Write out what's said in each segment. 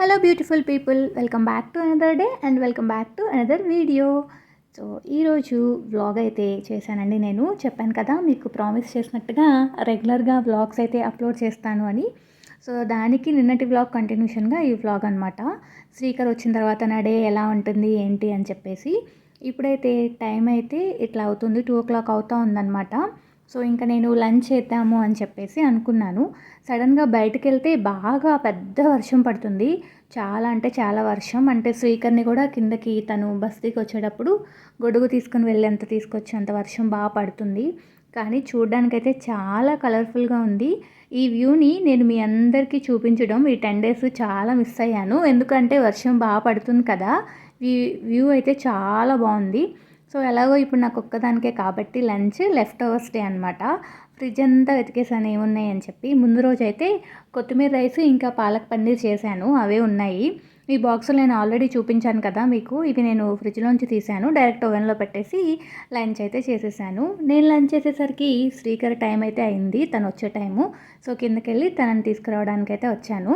Hello beautiful people welcome back to another day and welcome back to another video so ఈరోజు vlog అయితే చేశానండి నేను. చెప్పాను కదా మీకు ప్రామిస్ చేసినట్టుగా రెగ్యులర్గా వ్లాగ్స్ అయితే అప్లోడ్ చేస్తాను అని. సో దానికి నిన్నటి వ్లాగ్ కంటిన్యూషన్గా ఈ వ్లాగ్ అనమాట స్పీకర్ వచ్చిన తర్వాత నా డే ఎలా ఉంటుంది ఏంటి అని చెప్పేసి. ఇప్పుడైతే టైం అయితే ఇట్లా అవుతుంది టూ ఓ క్లాక్ అవుతా ఉందన్నమాట. సో ఇంకా నేను లంచ్ చేద్దాము అని చెప్పేసి అనుకున్నాను. సడన్గా బయటకు వెళ్తే బాగా పెద్ద వర్షం పడుతుంది. చాలా అంటే చాలా వర్షం. అంటే శ్రీకర్ని కూడా కిందకి తను బస్తీకి వచ్చేటప్పుడు గొడుగు తీసుకుని వెళ్ళేంత తీసుకొచ్చేంత వర్షం బాగా పడుతుంది. కానీ చూడ్డానికైతే చాలా కలర్ఫుల్గా ఉంది. ఈ వ్యూని నేను మీ అందరికీ చూపించడం ఈ టెన్ డేస్ చాలా మిస్ అయ్యాను. ఎందుకంటే వర్షం బాగా పడుతుంది కదా. ఈ వ్యూ అయితే చాలా బాగుంది. సో ఎలాగో ఇప్పుడు నాకు ఒక్కదానికే కాబట్టి లంచ్ లెఫ్ట్ ఓవర్స్ డే అనమాట ఫ్రిడ్జ్ అంతా వెతికేసాను ఏమున్నాయి అని చెప్పి. ముందు రోజు అయితే కొత్తిమీర రైస్ ఇంకా పాలక్ పన్నీర్ చేశాను. అవే ఉన్నాయి. ఈ బాక్సులు నేను ఆల్రెడీ చూపించాను కదా మీకు. ఇవి నేను ఫ్రిడ్జ్లోంచి తీశాను. డైరెక్ట్ ఓవెన్లో పెట్టేసి లంచ్ అయితే చేసేసాను. నేను లంచ్ చేసేసరికి శ్రీకర్ టైం అయితే అయింది. తను వచ్చే టైము. సో కిందకి వెళ్ళి తనని తీసుకురావడానికి అయితే వచ్చాను.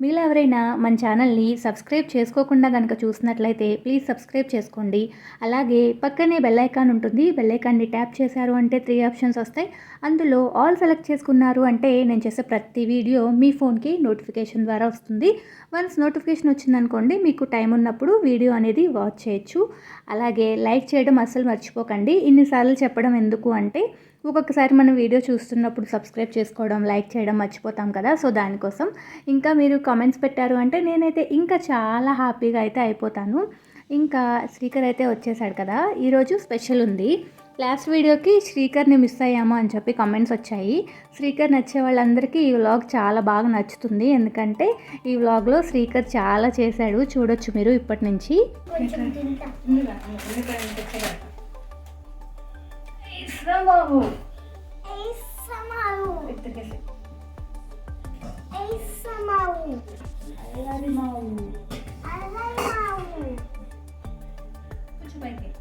మీలో ఎవరైనా మన ఛానల్ని సబ్స్క్రైబ్ చేసుకోకుండా కనుక చూసినట్లయితే ప్లీజ్ సబ్స్క్రైబ్ చేసుకోండి. అలాగే పక్కనే బెల్ ఐకాన్ ఉంటుంది. బెల్ ఐకాన్ని ట్యాప్ చేశారు అంటే త్రీ ఆప్షన్స్ వస్తాయి. అందులో ఆల్ సెలెక్ట్ చేసుకున్నారు అంటే నేను చేసే ప్రతి వీడియో మీ ఫోన్కి నోటిఫికేషన్ ద్వారా వస్తుంది. వన్స్ నోటిఫికేషన్ వచ్చిందనుకోండి మీకు టైం ఉన్నప్పుడు వీడియో అనేది వాచ్ చేయొచ్చు. అలాగే లైక్ చేయడం అస్సలు మర్చిపోకండి. ఇన్నిసార్లు చెప్పడం ఎందుకు అంటే ఒక్కొక్కసారి మనం వీడియో చూస్తున్నప్పుడు సబ్స్క్రైబ్ చేసుకోవడం లైక్ చేయడం మర్చిపోతాం కదా. సో దానికోసం ఇంకా మీరు కామెంట్స్ పెట్టారు అంటే నేనైతే ఇంకా చాలా హ్యాపీగా అయితే అయిపోతాను. ఇంకా శ్రీకర్ అయితే వచ్చేసాడు కదా. ఈరోజు స్పెషల్ ఉంది. లాస్ట్ వీడియోకి శ్రీకర్ని మిస్ అయ్యాము అని చెప్పి కామెంట్స్ వచ్చాయి. శ్రీకర్ నచ్చే వాళ్ళందరికీ ఈ వ్లాగ్ చాలా బాగా నచ్చుతుంది. ఎందుకంటే ఈ వ్లాగ్లో శ్రీకర్ చాలా చేశాడు. చూడొచ్చు మీరు ఇప్పటి నుంచి. Samaru. Em Samaru. Em Samaru. Alarimaú. Alarimaú. Continua aqui.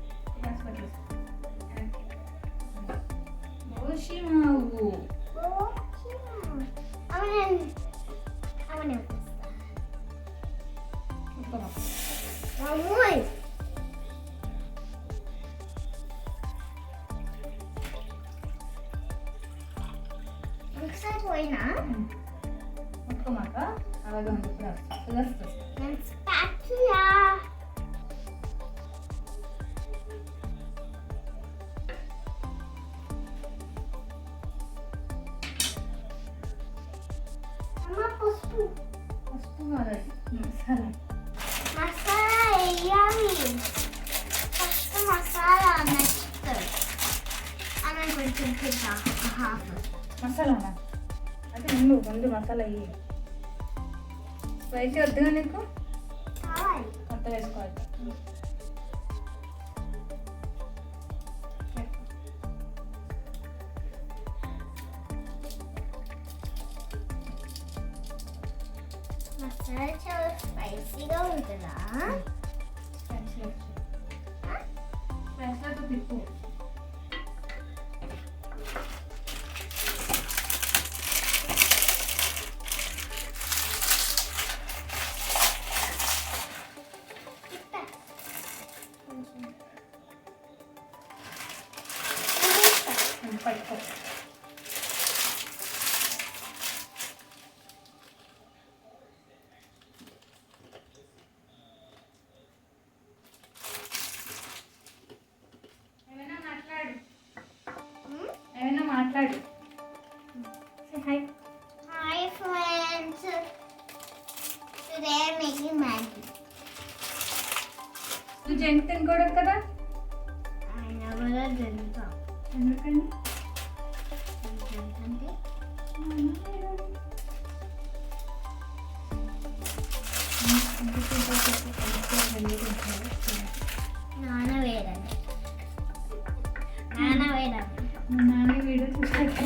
Oshimaru. Oshimaru. Amanhã. Amanhã. Masala ఇవి స్పైసీ వద్దుగా నీకు? కావాలి కొత్త వేసుకోవాలి. మసాలా చాలా స్పైసీగా ఉంటుందా? Making Maggie. నువ్వు జంక్ తినకూడదు కదా? ఆయన కూడా తింటాం ఎందుకని? ఎందుకంటే నాన్న వేడండి నాన్న వేడండి నాన్న వీడియో చూసాడు.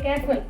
que quede.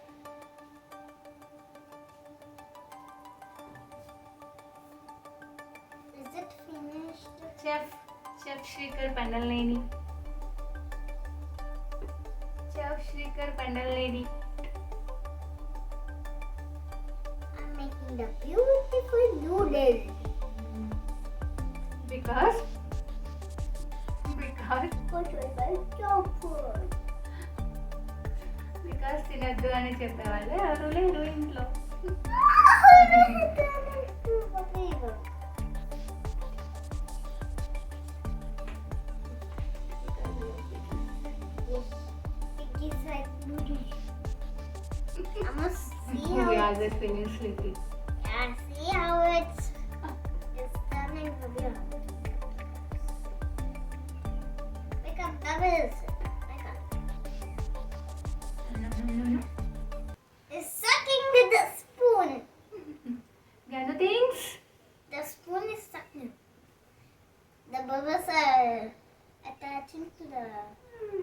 Chef chef Srikar Pandalneni. Chef Srikar Pandalneni. I'm making the beautiful noodle. Because because What was I chocolate? Because తినద్దు అని చెప్పేవాళ్ళు ఎవరు లేరు ఇంట్లో as I finish little. Yeah, see how it's, it's turning you wake up bubbles. It's sucking with the spoon. the things? The spoon is sucking. The bubbles are attaching to the.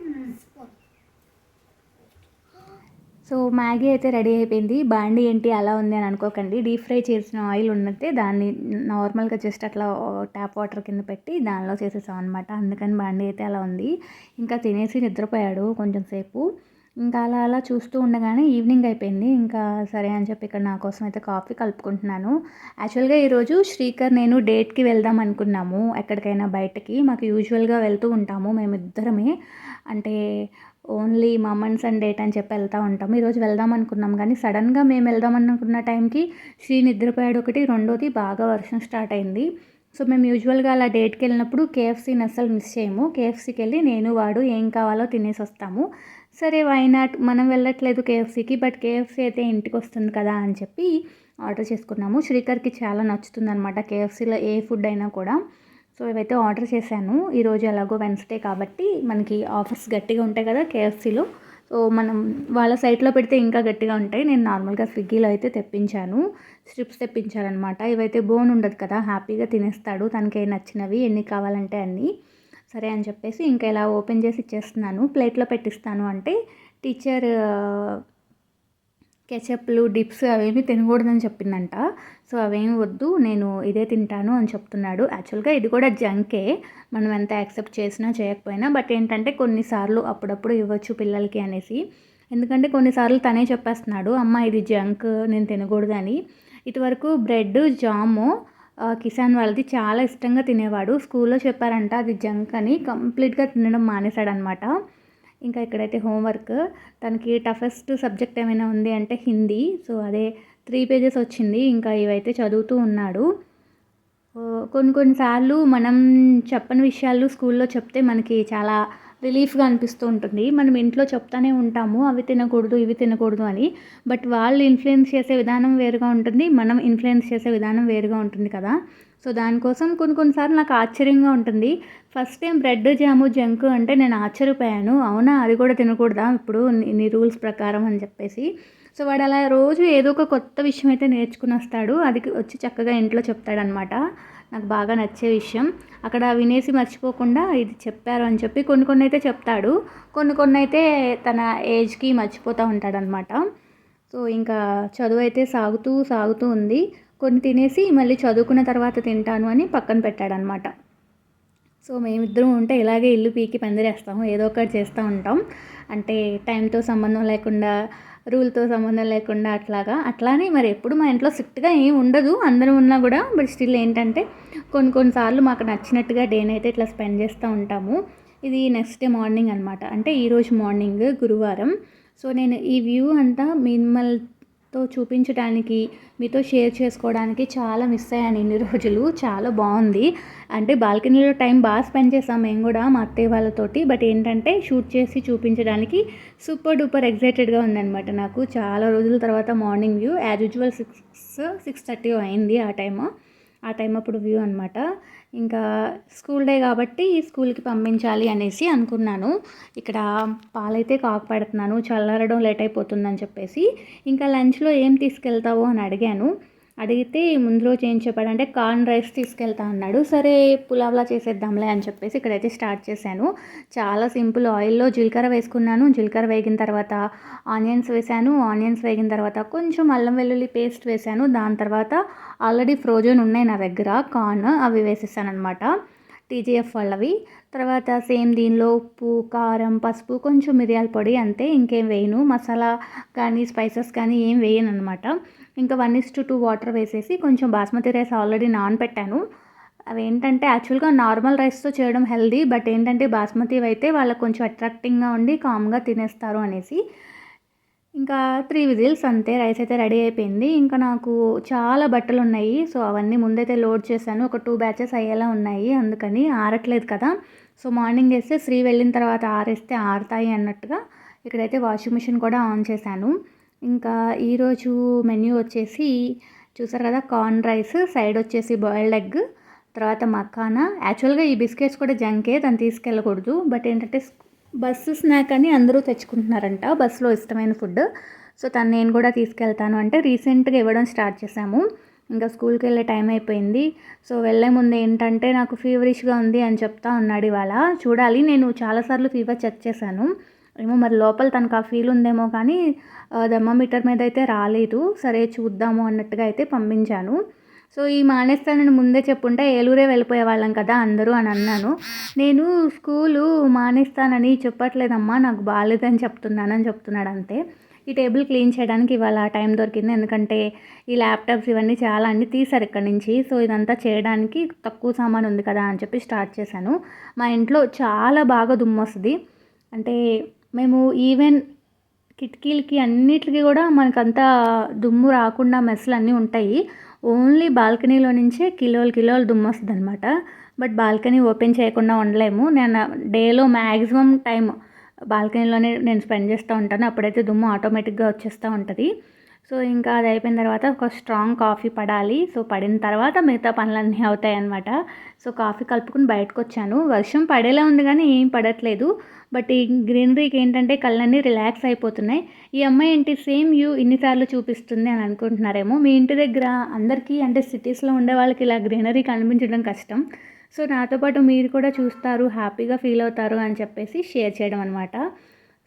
Mm. So Maggi అయితే ready అయిపోయింది. బాండి ఏంటి అలా ఉంది అని అనుకోకండి. Deep fry చేసిన oil ఉన్నట్టే దాన్ని నార్మల్గా జస్ట్ అట్లా ట్యాప్ వాటర్ కింద పెట్టి దానిలో చేసేసాం అనమాట అందుకని బాండీ అయితే అలా ఉంది. ఇంకా తినేసి నిద్రపోయాడు కొంచెం సేపు. ఇంకా అలా అలా చూస్తూ ఉండగానే ఈవినింగ్ అయిపోయింది. ఇంకా సరే అని చెప్పి ఇక్కడ నా కోసం అయితే కాఫీ కలుపుకుంటున్నాను. యాక్చువల్గా ఈరోజు శ్రీకర్ నేను డేట్కి వెళ్దాం అనుకున్నాము. ఎక్కడికైనా బయటకి. మాకు యూజువల్గా వెళ్తూ ఉంటాము మేమిద్దరమే. అంటే ఓన్లీ మమన్స్ అండ్ డేట్ అని చెప్పి వెళ్తూ ఉంటాం ఈరోజు వెళ్దాం అనుకున్నాం కానీ సడన్గా మేము వెళ్దాం అనుకున్న టైంకి శ్రీ నిద్రపోయాడు ఒకటి రెండోది బాగా వర్షం స్టార్ట్ అయింది. సో మేము యూజువల్గా అలా డేట్కి వెళ్ళినప్పుడు కేఎఫ్సీని అస్సలు మిస్ చేయము. కేఎఫ్సీకి వెళ్ళి నేను వాడు ఏం కావాలో తినేసి వస్తాము. సరే వైనాట్ మనం వెళ్ళట్లేదు కేఎఫ్సీకి బట్ కేఎఫ్సీ అయితే ఇంటికి వస్తుంది కదా అని చెప్పి ఆర్డర్ చేసుకున్నాము. శ్రీకర్కి చాలా నచ్చుతుంది అనమాట కేఎఫ్సీలో ఏ ఫుడ్ అయినా కూడా. సో ఇవైతే ఆర్డర్ చేశాను. ఈరోజు ఎలాగో వెన్స్డే కాబట్టి మనకి ఆఫర్స్ గట్టిగా ఉంటాయి కదా కేఎఫ్సీలో సో మనం వాళ్ళ సైట్లో పెడితే ఇంకా గట్టిగా ఉంటాయి. నేను నార్మల్గా స్విగ్గీలో అయితే తెప్పించాను. స్ట్రిప్స్ తెప్పించానమాట ఇవైతే బోన్ ఉండదు కదా హ్యాపీగా తినేస్తాడు. తనకి నచ్చినవి ఎన్ని కావాలంటే అన్నీ. సరే అని చెప్పేసి ఇంకా ఇలా ఓపెన్ చేసి ఇచ్చేస్తున్నాను. ప్లేట్లో పెట్టిస్తాను అంటే టీచర్ కెచప్లు డిప్స్ అవేమి తినకూడదని చెప్పిందంట. సో అవేమి వద్దు నేను ఇదే తింటాను అని చెప్తున్నాడు. యాక్చువల్గా ఇది కూడా జంకే. మనం ఎంత యాక్సెప్ట్ చేసినా చేయకపోయినా. బట్ ఏంటంటే కొన్నిసార్లు అప్పుడప్పుడు ఇవ్వచ్చు పిల్లలకి అనేసి. ఎందుకంటే కొన్నిసార్లు తనే చెప్పేస్తున్నాడు అమ్మ ఇది జంక్ నేను తినకూడదని. ఇటువరకు బ్రెడ్ జాము కిసాన్ వాళ్ళది చాలా ఇష్టంగా తినేవాడు. స్కూల్లో చెప్పారంట అది జంక్ అని కంప్లీట్గా తినడం మానేశాడనమాట. ఇంకా ఇక్కడైతే హోంవర్క్ తనకి టఫెస్ట్ సబ్జెక్ట్ ఏమైనా ఉంది అంటే హిందీ. సో అదే త్రీ పేజెస్ వచ్చింది. ఇంకా ఇవైతే చదువుతూ ఉన్నాడు. కొన్ని కొన్నిసార్లు మనం చెప్పని విషయాలు స్కూల్లో చెప్తే మనకి చాలా రిలీఫ్గా అనిపిస్తూ ఉంటుంది. మనం ఇంట్లో చెప్తానే ఉంటాము. అవి తినకూడదు ఇవి తినకూడదు అని. బట్ వాళ్ళు ఇన్ఫ్లుయెన్స్ చేసే విధానం వేరుగా ఉంటుంది. మనం ఇన్ఫ్లుయెన్స్ చేసే విధానం వేరుగా ఉంటుంది కదా. సో దానికోసం కొన్ని కొన్నిసార్లు నాకు ఆశ్చర్యంగా ఉంటుంది. First time bread jam junk అంటే నేను ఆశ్చర్యపోయాను. అవునా? అది కూడా తినకూడదా? ఇప్పుడు నీ- రూల్స్ ప్రకారం అని చెప్పేసి. సో వాడు అలా రోజు ఏదో ఒక కొత్త విషయం అయితే నేర్చుకుని వస్తాడు అది వచ్చి చక్కగా ఇంట్లో చెప్తాడనమాట. నాకు బాగా నచ్చే విషయం. అక్కడ వినేసి మర్చిపోకుండా ఇది చెప్పారు అని చెప్పి కొన్ని కొన్ని అయితే చెప్తాడు. కొన్ని కొన్ని అయితే తన ఏజ్కి మర్చిపోతూ ఉంటాడనమాట. సో ఇంకా చదువు అయితే సాగుతూ సాగుతూ ఉంది. కొన్ని తినేసి మళ్ళీ చదువుకున్న తర్వాత తింటాను అని పక్కన పెట్టాడనమాట. సో మేమిద్దరం ఉంటే ఇలాగే ఇల్లు పీకి పందిరేస్తాము ఏదో ఒకటి చేస్తూ ఉంటాం. అంటే టైంతో సంబంధం లేకుండా రూల్తో సంబంధం లేకుండా అట్లాగా. అట్లానే మరి ఎప్పుడు మా ఇంట్లో స్ట్రిక్ట్గా ఏం ఉండదు అందరం ఉన్నా కూడా. బట్ స్టిల్ ఏంటంటే కొన్ని కొన్నిసార్లు మాకు నచ్చినట్టుగా డేనైతే అయితే ఇట్లా స్పెండ్ చేస్తూ ఉంటాము. ఇది నెక్స్ట్ డే మార్నింగ్ అనమాట. అంటే ఈరోజు మార్నింగ్ గురువారం. సో నేను ఈ వ్యూ అంతా తో చూపించడానికి మీతో షేర్ చేసుకోవడానికి చాలా మిస్ అయ్యాను ఇన్ని రోజులు. చాలా బాగుంది. అంటే బాల్కనీలో టైం బాగా స్పెండ్ చేసాం మేము కూడా మా అత్తయ్య వాళ్ళతోటి. బట్ ఏంటంటే షూట్ చేసి చూపించడానికి సూపర్ డూపర్ ఎగ్జైటెడ్గా ఉందన్నమాట నాకు. చాలా రోజుల తర్వాత morning view. As usual six six thirty అయింది ఆ టైము. ఆ టైం అప్పుడు వ్యూ అనమాట ఇంకా స్కూల్ డే కాబట్టి స్కూల్కి పంపించాలి అనేసి అనుకున్నాను. ఇక్కడ పాలైతే కాకు పెడుతున్నాను చల్లారడం లేట్ అయిపోతుందని చెప్పేసి. ఇంకా లంచ్లో ఏం తీసుకెళ్తావు అని అడిగాను. అడిగితే ముందు రోజు ఏం చెప్పాడంటే కార్న్ రైస్ తీసుకెళ్తా అన్నాడు. సరే పులావ్లా చేసేద్దాంలే అని చెప్పేసి ఇక్కడైతే స్టార్ట్ చేశాను. చాలా సింపుల్ ఆయిల్లో జీలకర్ర వేసుకున్నాను. జీలకర్ర వేగిన తర్వాత ఆనియన్స్ వేశాను. ఆనియన్స్ వేగిన తర్వాత కొంచెం అల్లం వెల్లుల్లి పేస్ట్ వేశాను. దాని తర్వాత ఆల్రెడీ ఫ్రోజన్ ఉన్నాయి నా దగ్గర. కార్న్ అవి వేసేసాను అనమాట టీజీఎఫ్ వాళ్ళవి. తర్వాత సేమ్ దీనిలో ఉప్పు కారం పసుపు కొంచెం మిరియాల పొడి అంతే. ఇంకేం వేయను. మసాలా కానీ స్పైసెస్ కానీ ఏం వేయను అనమాట ఇంకా one is to two water వేసేసి కొంచెం బాస్మతి రైస్ ఆల్రెడీ నానబెట్టాను అవి ఏంటంటే యాక్చువల్గా నార్మల్ రైస్తో చేయడం హెల్దీ బట్ ఏంటంటే బాస్మతి అయితే వాళ్ళకి కొంచెం అట్రాక్టింగ్గా ఉండి కామ్గా తినేస్తారు అనేసి. ఇంకా త్రీ విజిల్స్ అంతే రైస్ అయితే రెడీ అయిపోయింది. ఇంకా నాకు చాలా బట్టలు ఉన్నాయి సో అవన్నీ ముందైతే లోడ్ చేశాను. ఒక టూ బ్యాచెస్ అయ్యేలా ఉన్నాయి అందుకని ఆరట్లేదు కదా. సో మార్నింగ్ వేస్తే శ్రీ వెళ్ళిన తర్వాత ఆరేస్తే ఆరుతాయి అన్నట్టుగా ఇక్కడైతే వాషింగ్ మిషన్ కూడా ఆన్ చేశాను. ఇంకా ఈరోజు మెన్యూ వచ్చేసి చూసారు కదా కార్న్ రైస్ సైడ్ వచ్చేసి బాయిల్డ్ ఎగ్ తర్వాత మక్కానా. యాక్చువల్గా ఈ బిస్కెట్స్ కూడా జంకే దాన్ని తీసుకెళ్ళకూడదు. బట్ ఏంటంటే బస్సు స్నాక్ అని అందరూ తెచ్చుకుంటున్నారంట బస్సులో ఇష్టమైన ఫుడ్. సో తను నేను కూడా తీసుకెళ్తాను అంటే రీసెంట్గా ఇవ్వడం స్టార్ట్ చేశాము. ఇంకా స్కూల్కి వెళ్ళే టైం అయిపోయింది. సో వెళ్ళే ముందు ఏంటంటే నాకు ఫీవరిష్గా ఉంది అని చెప్తా ఉన్నాడు ఇవాళ. చూడాలి నేను చాలాసార్లు ఫీవర్ చెక్ చేశాను. ఏమో మరి లోపల తనకు ఆ ఫీల్ ఉందేమో కానీ థర్మామీటర్ మీద అయితే రాలేదు. సరే చూద్దాము అన్నట్టుగా అయితే పంపించాను. సో ఈ మానేస్తానని ముందే చెప్పుంటే ఏలూరే వెళ్ళిపోయే వాళ్ళం కదా అందరూ అని అన్నాను. నేను స్కూలు మానేస్తానని చెప్పట్లేదమ్మా నాకు బాగాలేదని చెప్తున్నానని చెప్తున్నాడు అంతే. ఈ టేబుల్ క్లీన్ చేయడానికి ఇవాళ టైం దొరికింది. ఎందుకంటే ఈ ల్యాప్టాప్స్ ఇవన్నీ చాలా అన్ని తీసారు ఇక్కడ నుంచి. సో ఇదంతా చేయడానికి తక్కువ సామాన్ ఉంది కదా అని చెప్పి స్టార్ట్ చేశాను. మా ఇంట్లో చాలా బాగా దుమ్ము వస్తుంది అంటే మేము ఈవెన్ కిటికీలకి అన్నిటికీ కూడా మనకంతా దుమ్ము రాకుండా మెస్లు అన్నీ ఉంటాయి. ఓన్లీ బాల్కనీలో నుంచే కిలోలు కిలోలు దుమ్ము వస్తుంది అనమాట బట్ బాల్కనీ ఓపెన్ చేయకుండా ఉండలేము. నేను డేలో మ్యాక్సిమం టైం బాల్కనీలోనే నేను స్పెండ్ చేస్తూ ఉంటాను. అప్పుడైతే దుమ్ము ఆటోమేటిక్గా వచ్చేస్తూ ఉంటుంది. సో ఇంకా అది అయిపోయిన తర్వాత ఒక స్ట్రాంగ్ కాఫీ పడాలి. సో పడిన తర్వాత మిగతా పనులన్నీ అవుతాయి అనమాట సో కాఫీ కలుపుకుని బయటకు వచ్చాను వర్షం పడేలా ఉంది కానీ ఏం పడట్లేదు. బట్ ఈ గ్రీనరీకి ఏంటంటే కళ్ళన్నీ రిలాక్స్ అయిపోతున్నాయి. ఈ అమ్మాయి ఏంటి సేమ్ యూ ఇన్నిసార్లు చూపిస్తుంది అని అనుకుంటున్నారేమో. మీ ఇంటి దగ్గర అందరికీ అంటే సిటీస్లో ఉండే వాళ్ళకి ఇలా గ్రీనరీ కనిపించడం కష్టం. సో నాతో పాటు మీరు కూడా చూస్తారు హ్యాపీగా ఫీల్ అవుతారు అని చెప్పేసి షేర్ చేయడం అనమాట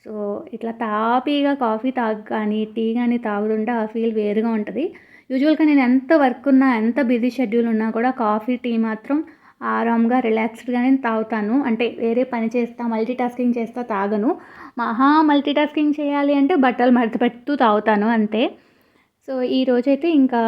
సో ఇట్లా తాపీగా కాఫీ తాగు కానీ టీ కానీ తాగుతుంటే ఆ ఫీల్ వేరుగా ఉంటుంది. యూజువల్గా నేను ఎంత వర్క్ ఉన్నా ఎంత బిజీ షెడ్యూల్ ఉన్నా కూడా కాఫీ టీ మాత్రం ఆరాంగా రిలాక్స్డ్గానే తాగుతాను. అంటే వేరే పని చేస్తా మల్టీ టాస్కింగ్ చేస్తా తాగను. మహా మల్టీ టాస్కింగ్ చేయాలి అంటే బట్టలు మడత పెడుతూ తాగుతాను అంతే. సో ఈరోజైతే ఇంకా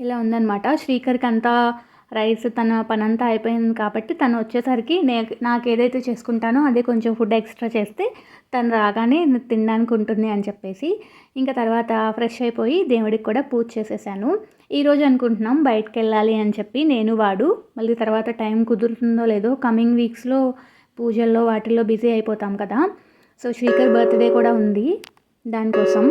ఇలా ఉందన్నమాట. శ్రీకర్కి అంతా రైస్ తన పనంతా అయిపోయింది కాబట్టి తను వచ్చేసరికి నే నాకు ఏదైతే చేసుకుంటానో అదే కొంచెం ఫుడ్ ఎక్స్ట్రా చేస్తే తను రాగానే తినడానికి ఉంటుంది అని చెప్పేసి. ఇంకా తర్వాత ఫ్రెష్ అయిపోయి దేవుడికి కూడా పూజ చేసేసాను. ఈరోజు అనుకుంటున్నాం బయటకు వెళ్ళాలి అని చెప్పి నేను వాడు. మళ్ళీ తర్వాత టైం కుదురుతుందో లేదో కమింగ్ వీక్స్లో పూజల్లో వాటిల్లో బిజీ అయిపోతాం కదా. సో శ్రీకర్ బర్త్డే కూడా ఉంది దానికోసం.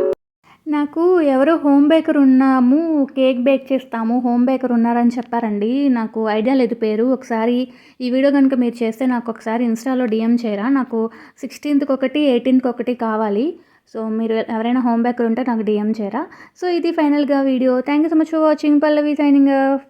నాకు ఎవరో హోమ్ బేకర్ ఉన్నాము కేక్ బేక్ చేస్తాము హోమ్ బేకర్ ఉన్నారని చెప్పారండి. నాకు ఐడియా లేదు పేరు. ఒకసారి ఈ వీడియో కనుక మీరు చేస్తే నాకు ఒకసారి ఇన్స్టాలో డిఎం చేయరా నాకు సిక్స్టీన్త్కి ఒకటి ఎయిటీన్త్కి ఒకటి కావాలి. సో మీరు ఎవరైనా హోమ్ బేకర్ ఉంటే నాకు డిఎం చేయరా సో ఇది ఫైనల్గా video. Thank you so much for watching Pallavi signing off